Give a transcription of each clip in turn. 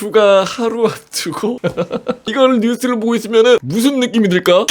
휴가 하루 앞두고 이걸 뉴스를 보고 있으면 무슨 느낌이 들까?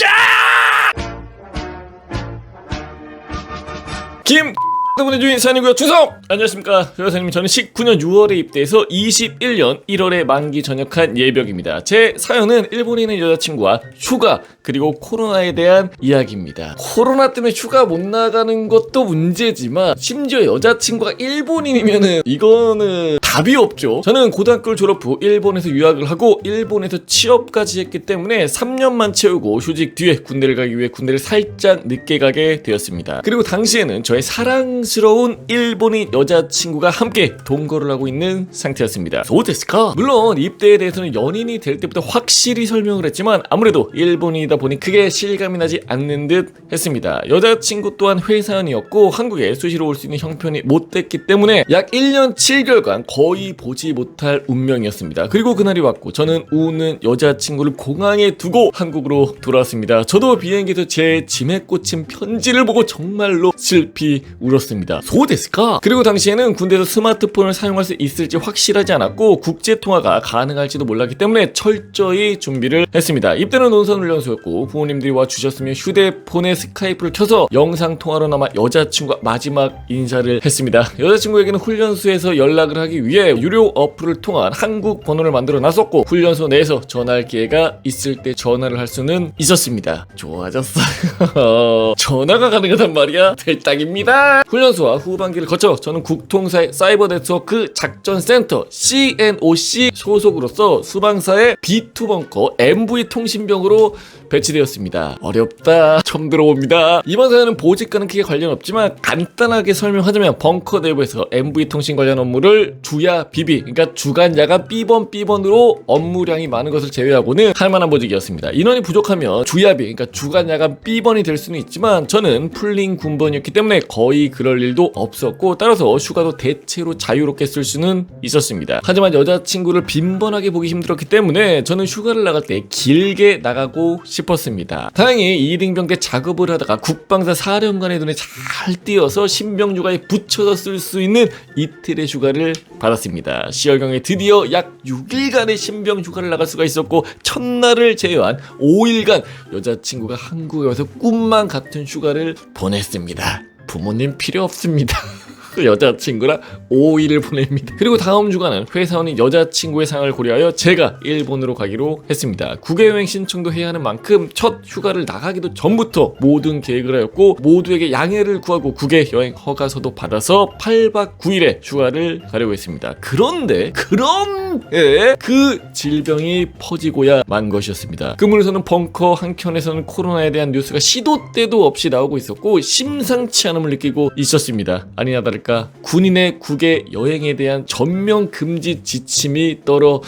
김 보내주인 산이고요 충성! 안녕하십니까 여사님 저는 19년 6월에 입대해서 21년 1월에 만기 전역한 예벽입니다 제 사연은 있는 여자친구와 휴가 그리고 코로나에 대한 이야기입니다 코로나 때문에 휴가 못 나가는 것도 문제지만 심지어 여자친구가 일본인이면은 이거는 답이 없죠 저는 고등학교를 졸업 후 일본에서 유학을 하고 일본에서 취업까지 했기 때문에 3년만 채우고 휴직 뒤에 군대를 가기 위해 군대를 살짝 늦게 가게 되었습니다 그리고 당시에는 저의 사랑스러운 일본인 여자친구가 함께 동거를 하고 있는 상태였습니다. 소데스카? 물론 입대에 대해서는 연인이 될 때부터 확실히 설명을 했지만 아무래도 일본이다 보니 크게 실감이 나지 않는 듯 했습니다. 여자친구 또한 회사원이었고 한국에 수시로 올 수 있는 형편이 못 됐기 때문에 약 1년 7개월간 거의 보지 못할 운명이었습니다. 그리고 그날이 왔고 저는 우는 여자친구를 공항에 두고 한국으로 돌아왔습니다. 저도 비행기에서 제 짐에 꽂힌 편지를 보고 정말로 슬피 울었습니다. 소데스카? 그리고 당시에는 군대에서 스마트폰을 사용할 수 있을지 확실하지 않았고 국제 통화가 가능할지도 몰랐기 때문에 철저히 준비를 했습니다. 입대는 논산훈련소 였고 부모님들이 와 주셨으며 휴대폰에 스카이프를 켜서 영상 통화로나마 여자친구와 마지막 인사를 했습니다. 여자친구에게는 훈련소에서 연락을 하기 위해 유료 어플을 통한 한국 번호를 만들어 놨었고 훈련소 내에서 전화할 기회가 있을 때 전화를 할 수는 있었습니다. 좋아졌어요. 전화가 가능하단 말이야. 될딱입니다. 훈련소와 후반기를 거쳐 저는 국통사의 사이버 네트워크 작전센터 CNOC 소속으로서 수방사의 B2 벙커 MV 통신병으로 배치되었습니다. 어렵다. 처음 들어봅니다. 이번 사연은 보직과는 크게 관련 없지만 간단하게 설명하자면 벙커 내부에서 MV 통신 관련 업무를 주야 비비 그러니까 주간 야간 B번 B번으로 업무량이 많은 것을 제외하고는 할 만한 보직이었습니다. 인원이 부족하면 주야비 그러니까 주간 야간 B번이 될 수는 있지만 저는 풀링 군번이었기 때문에 거의 그럴 일도 없었고 따라서 휴가도 대체로 자유롭게 쓸 수는 있었습니다. 하지만 여자친구를 빈번하게 보기 힘들었기 때문에 저는 휴가를 나갈 때 길게 나가고 싶었습니다. 다행히 2등병 때 작업을 하다가 국방사 사령관의 눈에 잘 띄어서 신병 휴가에 붙여서 쓸 수 있는 이틀의 휴가를 받았습니다. 시월경에 드디어 약 6일간의 신병 휴가를 나갈 수가 있었고 첫날을 제외한 5일간 여자친구가 한국에 와서 꿈만 같은 휴가를 보냈습니다. 부모님 필요 없습니다. 여자친구랑 5일을 보냅니다. 그리고 다음 주간은 회사원이 여자친구의 상을 고려하여 제가 일본으로 가기로 했습니다. 국외여행 신청도 해야 하는 만큼 첫 휴가를 나가기도 전부터 모든 계획을 하였고 모두에게 양해를 구하고 국외 여행 허가서도 받아서 8박 9일의 휴가를 가려고 했습니다. 그런데 그런데 그 질병이 퍼지고야 만 것이었습니다. 그물에서는 벙커 한켠에서는 코로나에 대한 뉴스가 시도 때도 없이 나오고 있었고 심상치 않음을 느끼고 있었습니다. 아니나 다를까 군인의 국외 여행에 대한 전면 금지 지침이 떨어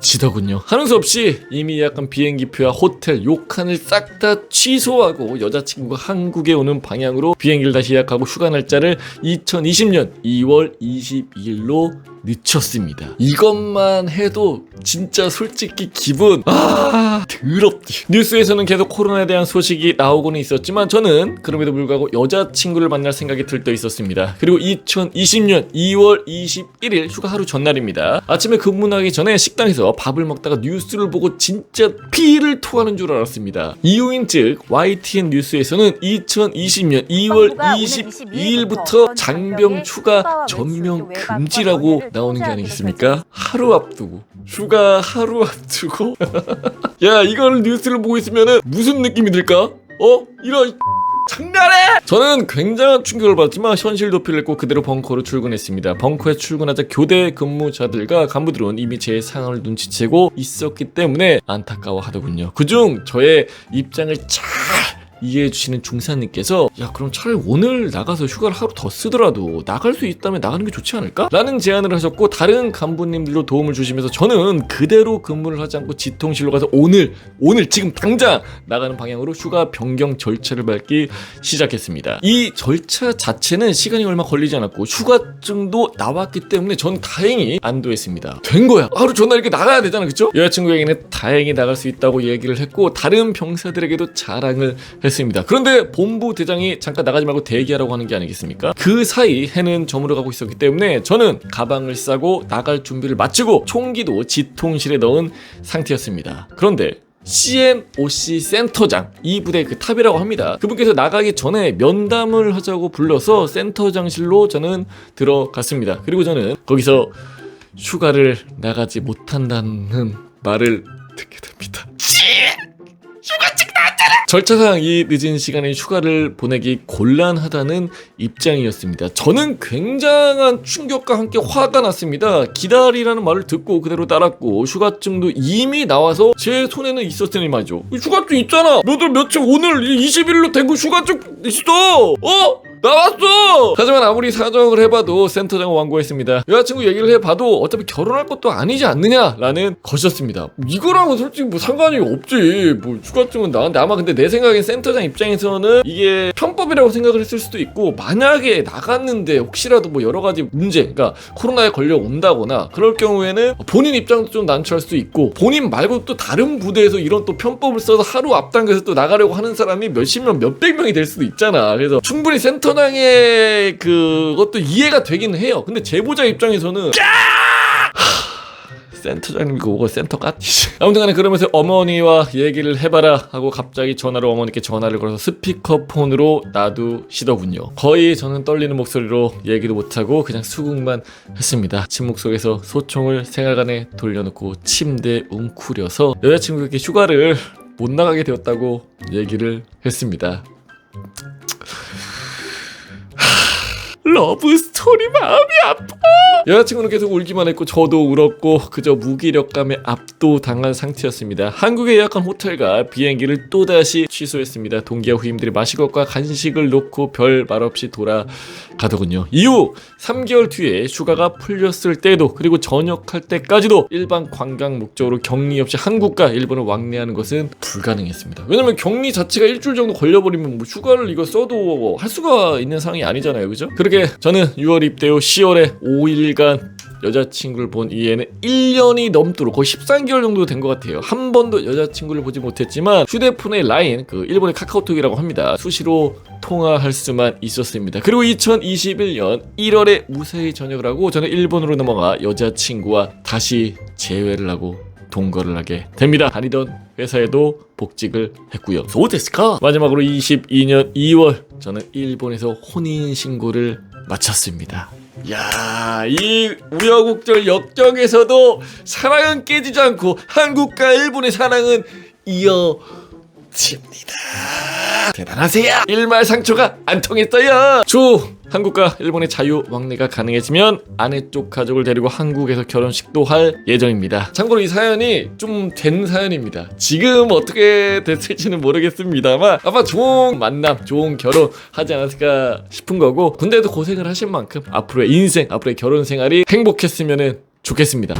지더군요. 하는 수 없이 이미 예약한 비행기표와 호텔, 욕칸을 싹 다 취소하고 여자친구가 한국에 오는 방향으로 비행기를 다시 예약하고 휴가 날짜를 2020년 2월 22일로 늦췄습니다. 이것만 해도 진짜 솔직히 기분 아 더럽지. 뉴스에서는 계속 코로나에 대한 소식이 나오고는 있었지만 저는 그럼에도 불구하고 여자친구를 만날 생각이 들떠 있었습니다. 그리고 2020년 2월 21일 휴가 하루 전날입니다. 아침에 근무하기 전에 식당에서 밥을 먹다가 뉴스를 보고 진짜 피를 토하는 줄 알았습니다. 이유인 즉 YTN 뉴스에서는 2020년 2월 22일부터 장병 휴가 전면 금지라고 나오는 게 아니겠습니까? 하루 앞두고 휴가 하루 앞두고 야 이걸 뉴스를 보고 있으면 무슨 느낌이 들까? 어? 이런 장난해! 저는 굉장한 충격을 받았지만 현실 도피를 했고 그대로 벙커로 출근했습니다. 벙커에 출근하자 교대 근무자들과 간부들은 이미 제 상황을 눈치채고 있었기 때문에 안타까워하더군요. 그중 저의 입장을 잘 이해해 주시는 중사님께서 야 그럼 차라리 오늘 나가서 휴가를 하루 더 쓰더라도 나갈 수 있다면 나가는 게 좋지 않을까? 라는 제안을 하셨고 다른 간부님들도 도움을 주시면서 저는 그대로 근무를 하지 않고 지통실로 가서 오늘 오늘 지금 당장 나가는 방향으로 휴가 변경 절차를 밟기 시작했습니다. 이 절차 자체는 시간이 얼마 걸리지 않았고 휴가증도 나왔기 때문에 전 다행히 안도했습니다. 된 거야. 하루 전날 이렇게 나가야 되잖아, 그쵸? 여자친구에게는 다행히 나갈 수 있다고 얘기를 했고 다른 병사들에게도 자랑을 했 습니다. 그런데 본부 대장이 잠깐 나가지 말고 대기하라고 하는 게 아니겠습니까? 그 사이 해는 저물어 가고 있었기 때문에 저는 가방을 싸고 나갈 준비를 마치고 총기도 지통실에 넣은 상태였습니다. 그런데 CNOC 센터장 이 부대 그 탑이라고 합니다. 그분께서 나가기 전에 면담을 하자고 불러서 센터장실로 저는 들어갔습니다. 그리고 저는 거기서 휴가를 나가지 못한다는 말을 듣게 됩니다. 절차상 이 늦은 시간에 휴가를 보내기 곤란하다는 입장이었습니다. 저는 굉장한 충격과 함께 화가 났습니다. 기다리라는 말을 듣고 그대로 따랐고 휴가증도 이미 나와서 제 손에는 있었으니 말이죠. 휴가증 있잖아. 몇월 며칠 오늘 20일로 된거 휴가증 있어. 어? 나왔어! 하지만 아무리 사정을 해봐도 센터장은 완고했습니다. 여자친구 얘기를 해봐도 어차피 결혼할 것도 아니지 않느냐라는 것이었습니다. 이거랑은 솔직히 뭐 상관이 없지. 뭐 휴가증은 나왔는데 아마 근데 내 생각엔 센터장 입장에서는 이게 편법이라고 생각을 했을 수도 있고 만약에 나갔는데 혹시라도 뭐 여러 가지 문제, 그러니까 코로나에 걸려 온다거나 그럴 경우에는 본인 입장도 좀 난처할 수도 있고 본인 말고 또 다른 부대에서 이런 또 편법을 써서 하루 앞당겨서 또 나가려고 하는 사람이 몇십 명, 몇백 명이 될 수도 있잖아. 그래서 충분히 센터 장의 그것도 이해가 되긴 해요. 근데 제보자 입장에서는 센터장님이고 뭐가 센터 같지 아무튼간에 그러면서 어머니와 얘기를 해봐라 하고 갑자기 전화로 어머니께 전화를 걸어서 스피커폰으로 놔두시더군요. 거의 저는 떨리는 목소리로 얘기도 못하고 그냥 수긍만 했습니다. 침묵 속에서 소총을 생활관에 돌려놓고 침대에 웅크려서 여자친구에게 휴가를 못 나가게 되었다고 얘기를 했습니다 러브 스토리 마음이 아파. 여자친구는 계속 울기만 했고 저도 울었고 그저 무기력감에 압도당한 상태였습니다. 한국에 예약한 호텔과 비행기를 또다시 취소했습니다. 동기와 후임들이 마실 것과 간식을 놓고 별 말 없이 돌아가더군요. 이후 3개월 뒤에 휴가가 풀렸을 때도 그리고 전역할 때까지도 일반 관광 목적으로 격리 없이 한국과 일본을 왕래하는 것은 불가능했습니다. 왜냐면 격리 자체가 일주일 정도 걸려버리면 뭐 휴가를 이거 써도 할 수가 있는 상황이 아니잖아요. 그죠? 그렇게 저는 6월 입대 후 10월에 5일 간 여자친구를 본 이후에는 1년이 넘도록 거의 13개월 정도 된 것 같아요. 한 번도 여자친구를 보지 못했지만 휴대폰의 라인, 그 일본의 카카오톡이라고 합니다. 수시로 통화할 수만 있었습니다. 그리고 2021년 1월에 무사히 전역을 하고 저는 일본으로 넘어가 여자친구와 다시 재회를 하고 동거를 하게 됩니다. 다니던 회사에도 복직을 했고요. 소데스카 마지막으로 22년 2월 저는 일본에서 혼인 신고를 마쳤습니다. 야, 이 우여곡절 역경에서도 사랑은 깨지지 않고 한국과 일본의 사랑은 이어 집니다. 대단하세요. 일말 상처가 안 통했어요. 주 한국과 일본의 자유 왕래가 가능해지면 아내 쪽 가족을 데리고 한국에서 결혼식도 할 예정입니다. 참고로 이 사연이 좀 된 사연입니다. 지금 어떻게 됐을지는 모르겠습니다만 아마 좋은 만남, 좋은 결혼 하지 않았을까 싶은 거고 군대에도 고생을 하신 만큼 앞으로의 인생, 앞으로의 결혼 생활이 행복했으면 좋겠습니다.